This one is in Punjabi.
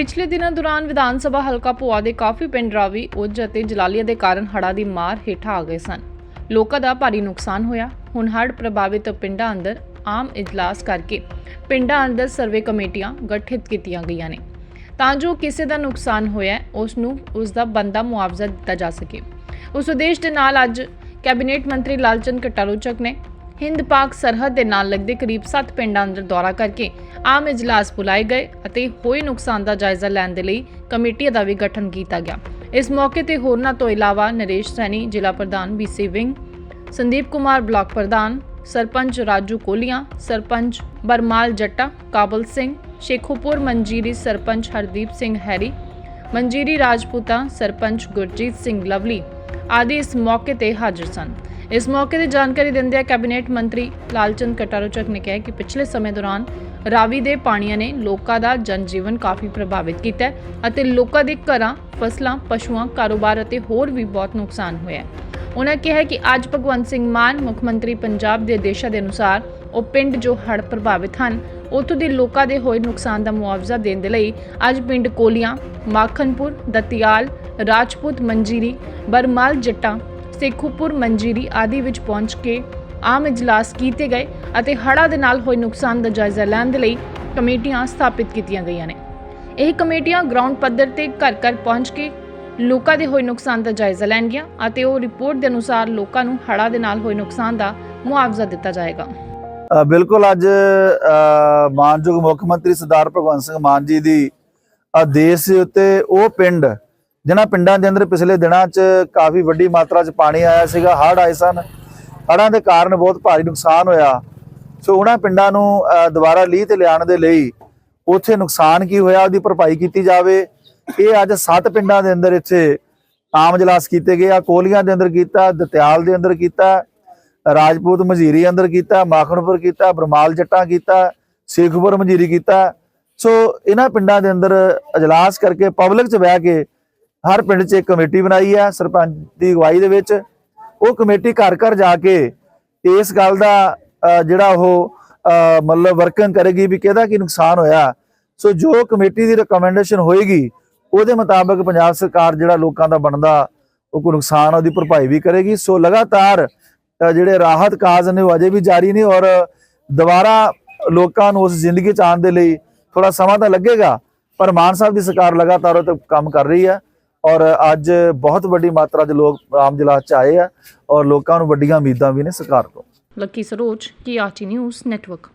ਪਿਛਲੇ ਦਿਨਾਂ ਦੌਰਾਨ ਵਿਧਾਨ ਸਭਾ ਹਲਕਾ ਭੋਆ ਦੇ ਕਾਫੀ ਪਿੰਡ ਰਾਵੀ, ਉੱਜ ਅਤੇ ਜਲਾਲੀਆ ਦੇ ਕਾਰਨ ਹੜ੍ਹਾਂ ਦੀ ਮਾਰ ਹੇਠਾਂ ਆ ਗਏ ਸਨ। ਲੋਕਾਂ ਦਾ ਭਾਰੀ ਨੁਕਸਾਨ ਹੋਇਆ। ਹੁਣ ਹੜ੍ਹ ਪ੍ਰਭਾਵਿਤ ਪਿੰਡਾਂ ਅੰਦਰ ਆਮ ਇਜਲਾਸ ਕਰਕੇ ਪਿੰਡਾਂ ਅੰਦਰ ਸਰਵੇ ਕਮੇਟੀਆਂ ਗਠਿਤ ਕੀਤੀਆਂ ਗਈਆਂ ਨੇ। ਤਾਂ ਜੋ ਕਿਸੇ ਦਾ ਨੁਕਸਾਨ ਹੋਇਆ, ਉਸ ਨੂੰ ਉਸ ਦਾ ਬੰਦਾ ਮੁਆਵਜ਼ਾ ਦਿੱਤਾ ਜਾ ਸਕੇ। ਉਸ ਉਦੇਸ਼ ਦੇ ਨਾਲ ਅੱਜ ਕੈਬਨਿਟ ਮੰਤਰੀ ਲਾਲਚੰਦ ਕਟਾਰੂਚਕ ਨੇ ਹਿੰਦ ਪਾਕ ਸਰਹੱਦ ਦੇ ਨਾਲ ਲੱਗਦੇ ਕਰੀਬ 7 ਪਿੰਡਾਂ ਅੰਦਰ ਦੌਰਾ ਕਰਕੇ ਆਮ ਇਜਲਾਸ ਬੁਲਾਏ ਗਏ ਅਤੇ ਹੋਏ ਨੁਕਸਾਨ ਦਾ ਜਾਇਜ਼ਾ ਲੈਣ ਦੇ ਲਈ ਕਮੇਟੀਆਂ ਦਾ ਵੀ ਗਠਨ ਕੀਤਾ ਗਿਆ। ਇਸ ਮੌਕੇ ਤੇ ਹੋਰਨਾਂ ਤੋਂ ਇਲਾਵਾ ਨਰੇਸ਼ ਸੈਣੀ, ਜ਼ਿਲ੍ਹਾ ਪ੍ਰਧਾਨ BC wing, Sandeep Kumar, block ਪ੍ਰਧਾਨ, ਸਰਪੰਚ ਰਾਜੂ ਕੋਲੀਆਂ, ਸਰਪੰਚ ਬਰਮਾਲ ਜੱਟਾ, ਕਾਬਲ ਸਿੰਘ, ਸ਼ੇਖੂਪੁਰ ਮੰਜੀਰੀ ਸਰਪੰਚ ਹਰਦੀਪ ਸਿੰਘ ਹੈਰੀ, ਮੰਜੀਰੀ ਰਾਜਪੂਤਾ ਸਰਪੰਚ ਗੁਰਜੀਤ ਸਿੰਘ ਲਵਲੀ ਆਦਿ ਇਸ ਮੌਕੇ ਤੇ ਹਾਜ਼ਰ ਸਨ। ਇਸ ਮੌਕੇ ਤੇ ਜਾਣਕਾਰੀ ਦਿੰਦਿਆਂ ਕੈਬਨਿਟ ਮੰਤਰੀ ਲਾਲਚੰਦ ਕਟਾਰੋਚਕ ਨੇ ਕਿਹਾ ਕਿ ਪਿਛਲੇ ਸਮੇਂ ਦੌਰਾਨ ਰਾਵੀ ਦੇ ਪਾਣੀਆਂ ਨੇ ਲੋਕਾਂ ਦਾ ਜਨਜੀਵਨ ਕਾਫੀ ਪ੍ਰਭਾਵਿਤ ਕੀਤਾ ਹੈ ਅਤੇ ਲੋਕਾਂ ਦੇ ਘਰਾਂ, ਫਸਲਾਂ, ਪਸ਼ੂਆਂ, ਕਾਰੋਬਾਰ ਅਤੇ ਹੋਰ ਵੀ ਬਹੁਤ ਨੁਕਸਾਨ ਹੋਇਆ ਹੈ। ਉਹਨਾਂ ਕਿਹਾ ਕਿ ਅੱਜ ਭਗਵੰਤ ਸਿੰਘ ਮਾਨ, ਮੁੱਖ ਮੰਤਰੀ ਪੰਜਾਬ ਦੇ ਆਦੇਸ਼ਾਂ ਦੇ ਅਨੁਸਾਰ ਉਹ ਪਿੰਡ ਜੋ ਹੜ੍ਹ ਪ੍ਰਭਾਵਿਤ ਹਨ, ਉੱਥੋਂ ਦੇ ਲੋਕਾਂ ਦੇ ਹੋਏ ਨੁਕਸਾਨ ਦਾ ਮੁਆਵਜ਼ਾ ਦੇਣ ਦੇ ਲਈ ਅੱਜ ਪਿੰਡ ਕੋਲੀਆਂ ਮਾਖਨਪੁਰ ਦਤਿਆਲ, ਰਾਜਪੂਤ, ਮੰਜੀਰੀ, ਬਰਮਾਲ, ਜੱਟਾਂ ਸੇਖੂਪੁਰ ਮੰਜੀਰੀ ਆਦਿ ਵਿੱਚ ਪਹੁੰਚ ਕੇ ਆਮ ਇਜਲਾਸ ਕੀਤੇ ਗਏ ਅਤੇ ਹੜ੍ਹਾਂ ਦੇ ਨਾਲ ਹੋਏ ਨੁਕਸਾਨ ਦਾ ਜਾਇਜ਼ਾ ਲੈਣ ਦੇ ਲਈ ਕਮੇਟੀਆਂ ਸਥਾਪਿਤ ਕੀਤੀਆਂ ਗਈਆਂ ਨੇ। ਇਹ ਕਮੇਟੀਆਂ ਗਰਾਊਂਡ ਪੱਧਰ ਤੇ ਘਰ ਘਰ ਪਹੁੰਚ ਕੇ ਲੋਕਾਂ ਦੇ ਹੋਏ ਨੁਕਸਾਨ ਦਾ ਜਾਇਜ਼ਾ ਲੈਣਗੀਆਂ ਅਤੇ ਉਹ ਰਿਪੋਰਟ ਦੇ ਅਨੁਸਾਰ ਲੋਕਾਂ ਨੂੰ ਹੜ੍ਹਾਂ ਦੇ ਨਾਲ ਹੋਏ ਨੁਕਸਾਨ ਦਾ ਮੁਆਵਜ਼ਾ ਦਿੱਤਾ ਜਾਏਗਾ। ਬਿਲਕੁਲ ਅੱਜ ਮਾਨਯੋਗ ਮੁੱਖ ਮੰਤਰੀ ਸਰਦਾਰ ਭਗਵੰਤ ਸਿੰਘ ਮਾਨ ਜੀ ਦੀ ਆਦੇਸ਼ ਦੇ ਉੱਤੇ ਉਹ ਪਿੰਡ ਜਿਨ੍ਹਾਂ ਪਿੰਡਾਂ ਦੇ ਅੰਦਰ ਪਿਛਲੇ ਦਿਨਾਂ 'ਚ ਕਾਫੀ ਵੱਡੀ ਮਾਤਰਾ 'ਚ ਪਾਣੀ ਆਇਆ ਸੀਗਾ, ਹੜ੍ਹ ਆਏ ਸਨ। ਹੜ੍ਹਾਂ ਦੇ ਕਾਰਨ ਬਹੁਤ ਭਾਰੀ ਨੁਕਸਾਨ ਹੋਇਆ। ਸੋ ਉਹਨਾਂ ਪਿੰਡਾਂ ਨੂੰ ਦੁਬਾਰਾ ਲੀਹ ਤੇ ਲਿਆਉਣ ਦੇ ਲਈ ਉੱਥੇ ਨੁਕਸਾਨ ਕੀ ਹੋਇਆ, ਉਹਦੀ ਭਰਪਾਈ ਕੀਤੀ ਜਾਵੇ। ਇਹ ਅੱਜ ਸੱਤ ਪਿੰਡਾਂ ਦੇ ਅੰਦਰ ਇੱਥੇ ਆਮ ਜਲਾਸ ਕੀਤੇ ਗਏ ਆ, ਕੋਲੀਆਂ ਦੇ ਅੰਦਰ ਕੀਤਾ, ਦਤਿਆਲ ਦੇ ਅੰਦਰ ਕੀਤਾ, ਰਾਜਪੂਤ ਮਜੀਰੀ ਅੰਦਰ ਕੀਤਾ, ਮਾਖਣਪੁਰ ਕੀਤਾ, ਬਰਮਾਲ ਜੱਟਾਂ ਕੀਤਾ, ਸੇਖਪੁਰ ਮਜੀਰੀ ਕੀਤਾ। ਸੋ ਇਹਨਾਂ ਪਿੰਡਾਂ ਦੇ ਅੰਦਰ ਅਜਲਾਸ ਕਰਕੇ ਪਬਲਿਕ 'ਚ ਬਹਿ ਕੇ ਹਰ ਪਿੰਡ 'ਚ ਇੱਕ ਕਮੇਟੀ ਬਣਾਈ ਹੈ ਸਰਪੰਚ ਦੀ ਅਗਵਾਈ ਦੇ ਵਿੱਚ। ਉਹ ਕਮੇਟੀ ਘਰ ਘਰ ਜਾ ਕੇ ਇਸ ਗੱਲ ਦਾ ਜਿਹੜਾ ਉਹ ਮਤਲਬ ਵਰਕਿੰਗ ਕਰੇਗੀ ਵੀ ਕਿਹਦਾ ਕੀ ਨੁਕਸਾਨ ਹੋਇਆ। ਸੋ ਜੋ ਕਮੇਟੀ ਦੀ ਰეკਮੈਂਡੇਸ਼ਨ ਹੋਏਗੀ, ਉਹਦੇ ਮੁਤਾਬਕ ਪੰਜਾਬ ਸਰਕਾਰ ਜਿਹੜਾ ਲੋਕਾਂ ਦਾ ਬਣਦਾ, ਉਹ ਕੋਈ ਨੁਕਸਾਨ ਉਹਦੀ ਭਰਪਾਈ ਵੀ ਕਰੇਗੀ। ਸੋ ਲਗਾਤਾਰ ਜਿਹੜੇ ਰਾਹਤ ਕਾਜ ਨੇ ਉਹ ਅਜੇ ਵੀ ਜਾਰੀ ਨੇ ਔਰ ਦੁਬਾਰਾ ਲੋਕਾਂ ਨੂੰ ਉਸ ਜ਼ਿੰਦਗੀ ਚ ਆਉਣ ਦੇ ਲਈ ਥੋੜਾ ਸਮਾਂ ਤਾਂ ਲੱਗੇਗਾ, ਪਰ ਮਾਨ ਸਾਹਿਬ ਦੀ ਸਰਕਾਰ ਲਗਾਤਾਰ ਉਹ ਤੇ ਕੰਮ ਕਰ ਰਹੀ ਹੈ। ਔਰ ਅੱਜ ਬਹੁਤ ਵੱਡੀ ਮਾਤਰਾ ਦੇ ਲੋਕ ਆਮ ਜਲਾਸ ਚ ਆਏ ਆ ਔਰ ਲੋਕਾਂ ਨੂੰ ਵੱਡੀਆਂ ਉਮੀਦਾਂ ਵੀ ਨੇ ਸਰਕਾਰ ਤੋਂ ਲੱਕੀ ਸਰੋਜ ਕੀ ਆਰਟੀ ਨਿਊਜ਼ ਨੈਟਵਰਕ